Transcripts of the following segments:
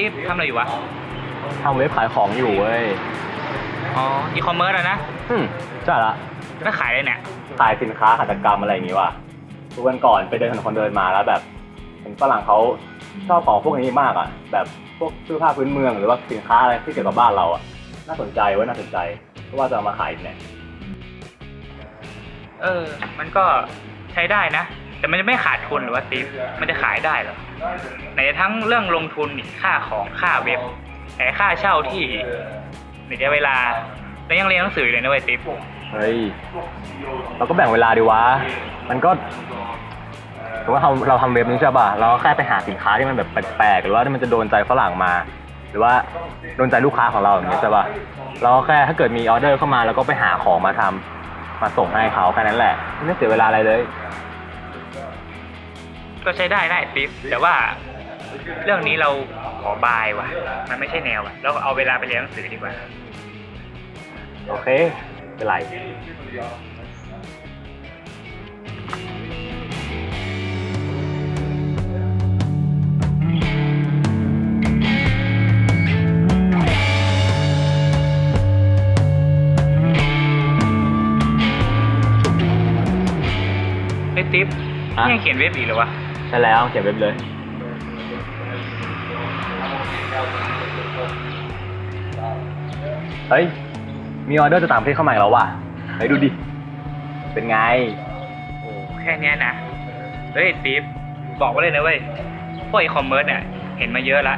ติ๊บทำอะไรอยู่วะทำเว็บขายของอยู่เว้ย อ๋ออีคอมเมิร์ซอะนะอืมใช่ละ แล้วขายอะไรเนี่ย ขายสินค้าหัตถกรรมอะไรอย่างงี้ว่ะทุกวันก่อนไปเดินถนนคนเดินมาแล้วแบบเห็นฝรั่งเขาชอบของพวกนี้มากอะ แบบพวกเสื้อผ้าพื้นเมืองหรือว่าสินค้าอะไรที่เกี่ยวกับบ้านเราอะ น่าสนใจเว้ยน่าสนใจเพราะว่าจะเอามาขายเนี่ย เออ มันก็ใช้ได้นะ แต่มันจะไม่ขาดทุนหรือว่าติ๊บมันจะขายได้เหรอไหนทั้งเรื่องลงทุนอีกค่าของค่าเว็บไหนค่าเช่าที่ไหนจะเวลาแล้วยังเรียนหนังสืออยู่เลยนะเว้ยติ๊บเฮ้ย เราก็แบ่งเวลาดีวะ มันก็ถือว่าเราเราทำเว็บนี้ใช่ป่ะ เราก็แค่ไปหาสินค้าที่มันแบบแปลกๆ หรือว่าที่มันจะโดนใจฝรั่งมา หรือว่าโดนใจลูกค้าของเราอย่างเงี้ยใช่ป่ะ เราก็แค่ถ้าเกิดมีออเดอร์เข้ามาเราก็ไปหาของมาทำมาส่งให้เขาแค่นั้นแหละ ไม่เสียเวลาอะไรเลย ก็ใช้ได้ได้ติ๊บแต่ว่าเรื่องนี้เราขอบายว่ะ มันไม่ใช่แนวว่ะเราเอาเวลาไปเรียนหนังสือดีกว่า โอเคไม่เป็นไรเฮ้ยติ๊บฮะนี่ยังเขียนเว็บอีกเหรอวะ ใช่แล้วเขียนเว็บเลยเฮ้ย มีออเดอร์จากต่างประเทศเข้ามาอีกแล้วว่ะเฮ้ยดูดิ เป็นไง โอ้แค่เนี้ยนะ เฮ้ยติ๊บบอกไว้เลยนะเว้ย พวกอีคอมเมิร์ซเนี่ยเห็นมาเยอะละ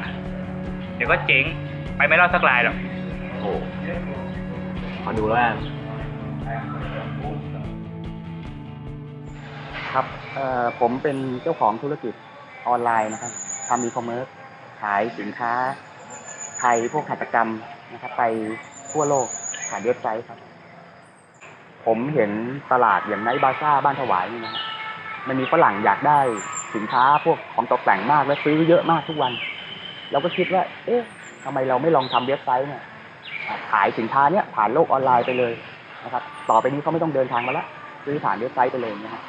เดี๋ยวก็เจ๊ง ไปไม่รอดสักรายหรอก โอ้ขอดูแล้วกัน ครับผมเป็นเจ้าของธุรกิจออนไลน์นะครับทำอีคอมเมิร์ซขายสินค้าไทยพวกหัตถกรรมนะครับ ไปทั่วโลกผ่านเว็บไซต์ครับ ผมเห็นตลาดอย่างไนบาซ่าบ้านถวายนี่นะครับมันมีฝรั่งอยากได้สินค้าพวกของตกแต่งมากและซื้อเยอะมากทุกวัน เราก็คิดว่า เอ๊ะทำไมเราไม่ลองทำเว็บไซต์เนี่ยขายสินค้าเนี่ยผ่านโลกออนไลน์ไปเลยนะครับ ต่อไปนี้เขาไม่ต้องเดินทางมาละซื้อผ่านเว็บไซต์ไปเลยนะครับ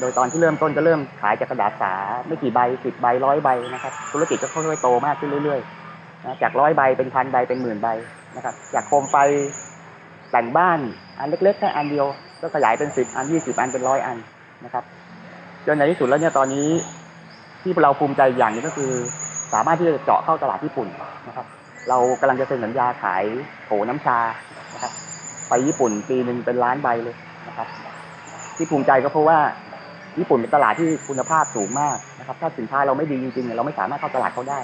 โดยตอนที่เริ่มต้นก็เริ่มขายจากกระดาษสาไม่กี่ใบสิบใบร้อยใบนะครับ ธุรกิจก็ค่อยๆโตมากขึ้นเรื่อยๆนะจากร้อยใบเป็นพันใบเป็นหมื่นใบนะครับ จากโคมไฟแต่งบ้านอันเล็กๆแค่อันเดียว ก็ขยายเป็นสิบอันยี่สิบอันเป็นร้อยอันนะครับจนในที่สุดแล้วเนี่ยตอนนี้ที่เราภูมิใจอย่างนึงก็คือ สามารถที่จะเจาะเข้าตลาดญี่ปุ่นนะครับ เรากำลังจะเซ็นสัญญาขายโถน้ำชานะครับ ไปญี่ปุ่นปีหนึ่งเป็นล้านใบเลยนะครับ ที่ภูมิใจก็เพราะว่า ญี่ปุ่นเป็นตลาดที่คุณภาพสูงมากนะครับ ถ้าสินค้าเราไม่ดีจริงๆเนี่ยเราไม่สามารถเข้าตลาดเขาได้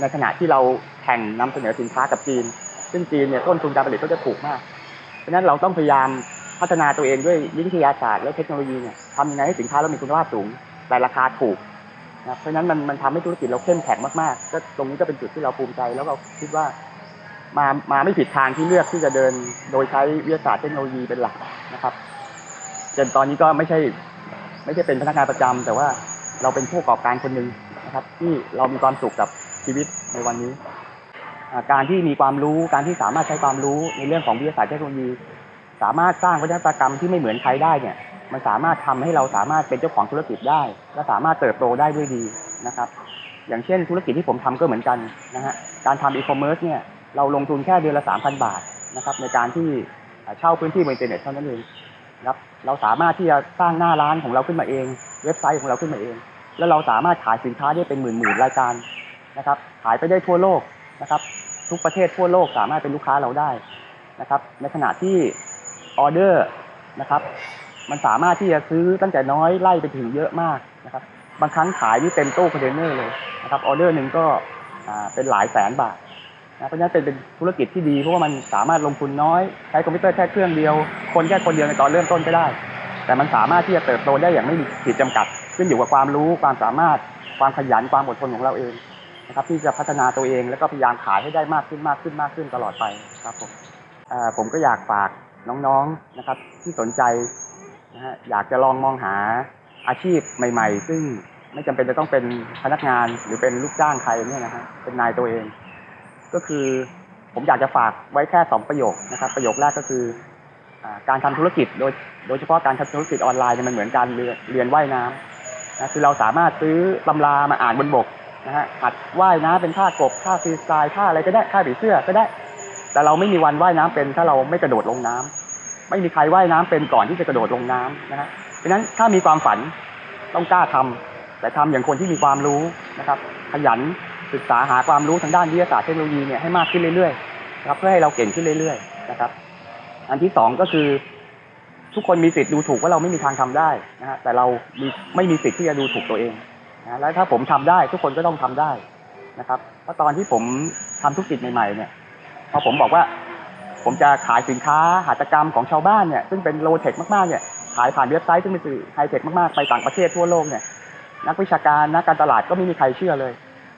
ในขณะที่เราแข่งนำเสนอสินค้ากับจีน ซึ่งจีนเนี่ยต้นทุนการผลิตก็จะถูกมาก เพราะฉะนั้นเราต้องพยายามพัฒนาตัวเองด้วยวิทยาศาสตร์และเทคโนโลยีเนี่ยทำยังไงให้สินค้าเรามีคุณภาพสูงแต่ราคาถูกนะเพราะฉะนั้นมันมันทำให้ธุรกิจเราเข้มแข็งมากๆ ก็ตรงนี้ก็เป็นจุดที่เราภูมิใจแล้วเราคิดว่ามามาไม่ผิดทางที่เลือกที่จะเดินโดยใช้วิทยาศาสตร์เทคโนโลยีเป็นหลักนะครับจนตอนนี้ก็ไม่ใช่ ไม่ใช่เป็นพนักงานประจำแต่ว่าเราเป็นผู้ประกอบการคนหนึ่งนะครับ ที่เรามีความสุขกับชีวิตในวันนี้ การที่มีความรู้การที่สามารถใช้ความรู้ในเรื่องของวิทยาศาสตร์เทคโนโลยี สามารถสร้างวัฒนกรรมที่ไม่เหมือนใครได้เนี่ยมันสามารถทำให้เราสามารถเป็นเจ้าของธุรกิจได้ และสามารถเติบโตได้ด้วยดีนะครับ อย่างเช่นธุรกิจที่ผมทำก็เหมือนกันนะฮะการทำอีคอมเมิร์ซเนี่ยเราลงทุนแค่เดือนละ 3,000 บาทนะครับในการที่เช่าพื้นที่บนอินเทอร์เน็ตเท่านั้นเอง ครับเราสามารถที่จะสร้างหน้าร้านของเราขึ้นมาเอง เว็บไซต์ของเราขึ้นมาเอง แล้วเราสามารถขายสินค้าได้เป็นหมื่นๆรายการนะครับ ขายไปได้ทั่วโลกนะครับ ทุกประเทศทั่วโลกสามารถเป็นลูกค้าเราได้นะครับ ในขณะที่ออเดอร์นะครับ มันสามารถที่จะซื้อตั้งแต่น้อยไล่ไปถึงเยอะมากนะครับ บางครั้งขายนี่เต็มตู้คอนเทนเนอร์เลยนะครับออเดอร์หนึ่งก็เป็นหลายแสนบาท นะเพราะฉะนั้นเป็นเป็นธุรกิจที่ดีเพราะว่ามันสามารถลงทุนน้อย ใช้คอมพิวเตอร์แค่เครื่องเดียว คนแค่คนเดียวในตอนเริ่มต้นก็ได้ แต่มันสามารถที่จะเติบโตได้อย่างไม่มีขีดจำกัด ขึ้นอยู่กับความรู้ความสามารถความขยันความอดทนของเราเองนะครับที่จะพัฒนาตัวเองแล้วก็พยายามขายให้ได้มากขึ้นมากขึ้นมากขึ้นตลอดไปครับผมผมก็อยากฝากน้องๆนะครับที่สนใจนะฮะอยากจะลองมองหาอาชีพใหม่ ๆ ซึ่งไม่จำเป็นจะต้องเป็นพนักงานหรือเป็นลูกจ้างใครเนี่ยนะฮะเป็นนายตัวเอง ก็คือ ผมอยากจะฝากไว้แค่สองประโยคนะครับ ประโยคแรกก็คืออการทำธุรกิจโดยโดยเฉพาะการทำธุรกิจออนไลน์เนี่ยมันเหมือนการเรียนเรียนว่ายน้ำนะคือเราสามารถซื้อตำรามาอ่านบนบกนะฮะหัดว่ายน้ำเป็นท่ากบท่าฟรีสไตล์ท่าอะไรก็ได้ท่าผีเสื้อก็ได้ แต่เราไม่มีวันว่ายน้ำเป็นถ้าเราไม่กระโดดลงน้ำไม่มีใครว่ายน้ำเป็นก่อนที่จะกระโดดลงน้ำนะฮะเพราะนั้นถ้ามีความฝันต้องกล้าทำแต่ทำอย่างคนที่มีความรู้นะครับ ขยัน ศึกษาหาความรู้ทางด้านวิทยาศาสตร์เทคโนโลยีเนี่ยให้มากขึ้นเรื่อยๆนะครับเพื่อให้เราเก่งขึ้นเรื่อยๆนะครับ อันที่สองก็คือ ทุกคนมีสิทธิ์ดูถูกว่าเราไม่มีทางทำได้นะฮะแต่เรามีไม่มีสิทธิ์ที่จะดูถูกตัวเองนะแล้วถ้าผมทำได้ ทุกคนก็ต้องทำได้นะครับเพราะตอนที่ผมทำธุรกิจใหม่ๆเนี่ยพอผมบอกว่าผมจะขายสินค้าหัตถกรรมของชาวบ้านเนี่ยซึ่งเป็นโลเทคมากๆเนี่ยขายผ่านเว็บไซต์ซึ่งเป็นสื่อไฮเทคมากๆไปต่างประเทศทั่วโลกเนี่ยนักวิชาการนักการตลาดก็ไม่มีใครเชื่อเลย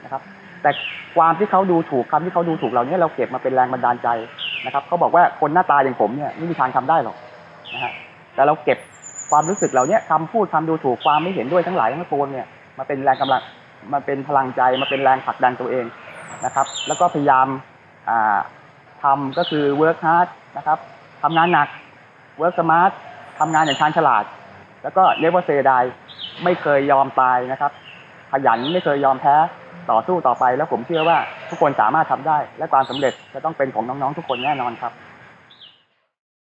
นะครับ แต่ความที่เขาดูถูกคำที่เขาดูถูกเราเนี่ยเราเก็บมาเป็นแรงบันดาลใจนะครับเขาบอกว่าคนหน้าตาอย่างผมเนี่ยไม่มีทางทำได้หรอกนะฮะแต่เราเก็บความรู้สึกเหล่านี้คำพูดคำดูถูกความไม่เห็นด้วยทั้งหลายทั้งปวงเนี่ยมาเป็นแรงกำลังมาเป็นพลังใจมาเป็นแรงผลักดันตัวเองนะครับ แล้วก็พยายามทำก็คือ work hard นะครับทำงานหนัก work smart ทำงานอย่างชาญฉลาด แล้วก็ never say die ไม่เคยยอมตายนะครับ ขยันไม่เคยยอมแพ้ ต่อสู้ต่อไป แล้วผมเชื่อว่าทุกคนสามารถทำได้ และความสำเร็จจะต้องเป็นของน้องๆทุกคนแน่นอนครับ